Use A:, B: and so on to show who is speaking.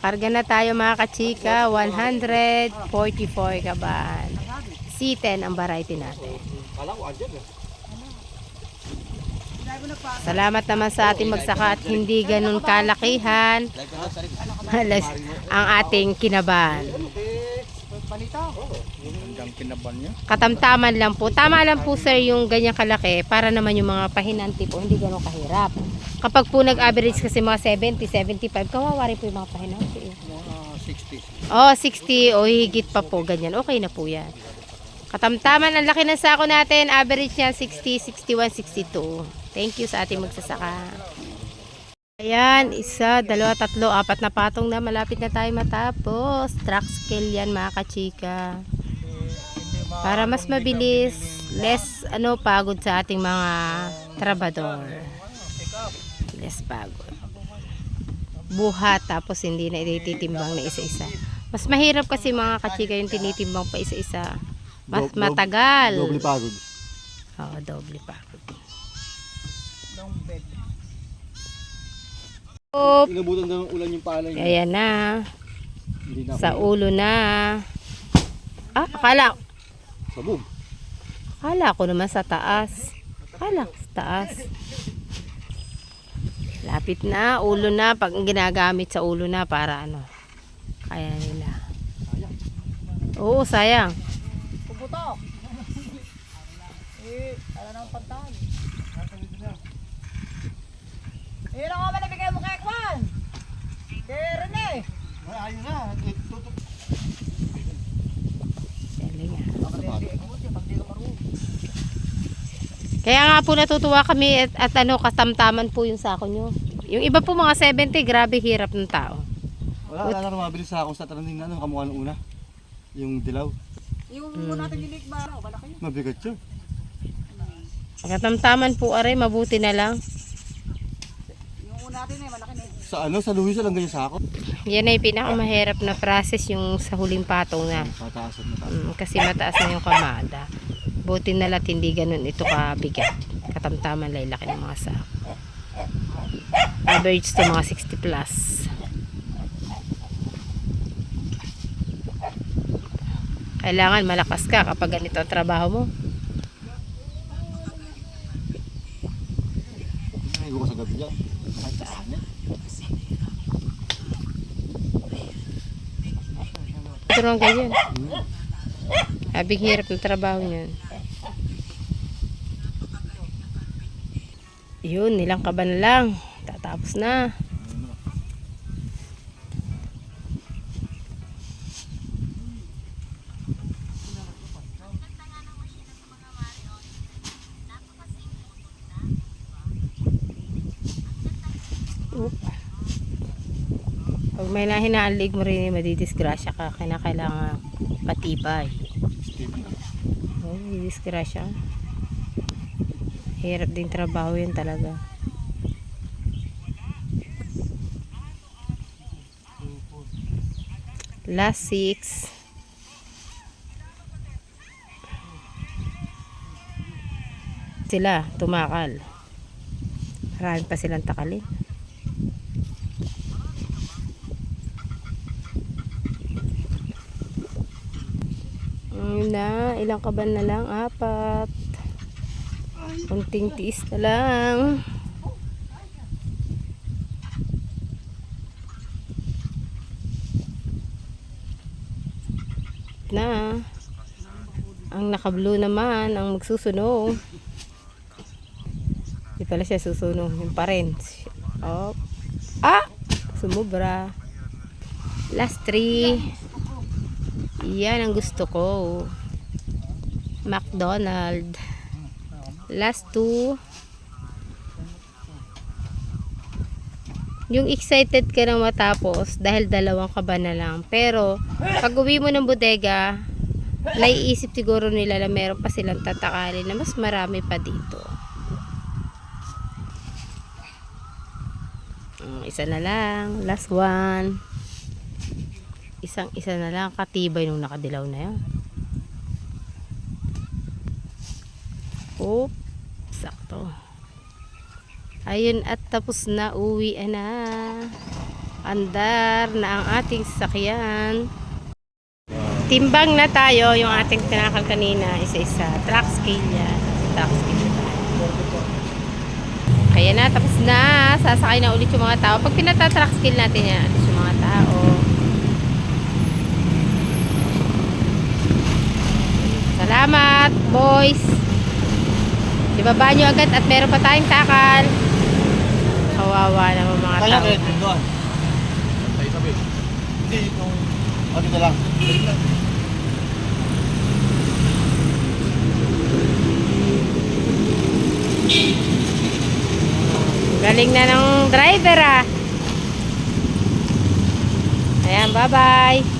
A: Karga na tayo mga kachika. 144 kaban. C10 ang variety natin. Salamat naman sa ating magsaka at hindi ganun kalakihan ang ating kinaban. Katamtaman lang po. Tama lang po sir yung ganyan kalaki para naman yung mga pahinanti po hindi ganun kahirap. Kapag po nag-average kasi mga 70, 75, kawawa rin po yung mga pahinanti. eh.
B: Mga 60.
A: Oh, 60 o higit pa po ganyan. Okay na po yan. Katamtaman ang laki ng sako natin. Average niya 60, 61, 62. Thank you sa ating magsasaka. Ayan, isa, dalawa, tatlo, apat na patong na. Malapit na tayo matapos. Track scale yan mga kachika. Para mas mabilis, less ano pagod sa ating mga trabador. Less pagod. Buhat tapos hindi na ititimbang na isa-isa. Mas mahirap kasi mga kachika yung tinitimbang pa isa-isa. Mas matagal.
C: Doble pagod.
A: Oo, doble pagod. Oop,
C: Inabutan ng ulan yung palay niya.
A: ayan na Sa ulo na. Ah, akala,
C: Sabog.
A: akala ko naman sa taas. Akala ko sa taas. Lapit na, ulo na. Pag ginagamit sa ulo na para ano. Kaya nila. Oo, sayang.
B: Puputok! Eh, ala nang pantay. Eh, lang ako nabigay mo kay Kwan! Kay Rene!
C: Ay, ayun na. Eh, tutok.
A: Galing ah.
B: Baka hindi ko siya pag di ka marunong.
A: Kaya nga po natutuwa kami at, at ano katamtaman po yung sako nyo. Yung iba po mga 70, grabe hirap ng tao.
C: Wala, wala na mabilis sa ako sa na ano, kamukha ng una. Yung dilaw.
B: Yung
A: Hmm.
B: mm. natin ginig ba? Malaki.
C: Mabigat yun.
A: Katamtaman po are, mabuti na lang.
B: Yung una natin eh, malaki na.
C: Sa ano, sa Luis lang ganyan sa ako.
A: Yan ay pinakamahirap na process yung sa huling patong na.
C: Pataasan na tayo.
A: Mm, kasi mataas na yung kamada. Buti na lang hindi ganun ito kabigat. Katamtaman lang laki ng mga sako. Average to mga 60 plus. Kailangan malakas ka kapag ganito ang trabaho mo.
C: Ay, ko sa gabi dyan. Ay, saan yan?
A: Ito lang ganyan. Abing hirap ng trabaho niyan. Yun, nilang kaban lang. Tatapos na. Pag may nahinaalig mo rin, madidisgrasya ka. Kaya kailangan patibay. Oh, madidisgrasya. Hirap din trabaho yun talaga. Last six. Sila, tumakal. Marami pa silang takalin. Na, ilang kaban na lang? Apat. Kunting tiis na lang. Na. Ang naka-blue naman, ang magsusunog. Hindi pala siya susunog. Yung pa rin. Oh. Ah! Sumubra. Last three. Yan ang gusto ko. McDonald. Last two. Yung excited ka nang matapos dahil dalawang ka ba na lang. Pero, pag uwi mo ng bodega, naiisip siguro nila na meron pa silang tatakalin na mas marami pa dito. Mm, Isa na lang. Last one. Isang isa na lang. Katibay nung nakadilaw na yan. Oop. Sakto. Ayun at tapos na. Uwi na. Andar na ang ating sasakyan. Timbang na tayo yung ating tinakal kanina, isa-isa. Track scale yan. Track scale. Kaya na, tapos na. Sasakay na ulit yung mga tao. Pag pinata-track scale natin yan, yung mga tao. Salamat, boys. Ibaba nyo agad at meron pa tayong takal. Kawawa naman mga tao.
C: kaya din doon. Sa isabi. Hindi, itong... Ah, dito lang.
A: Galing na ng driver ah. Ayan, bye-bye.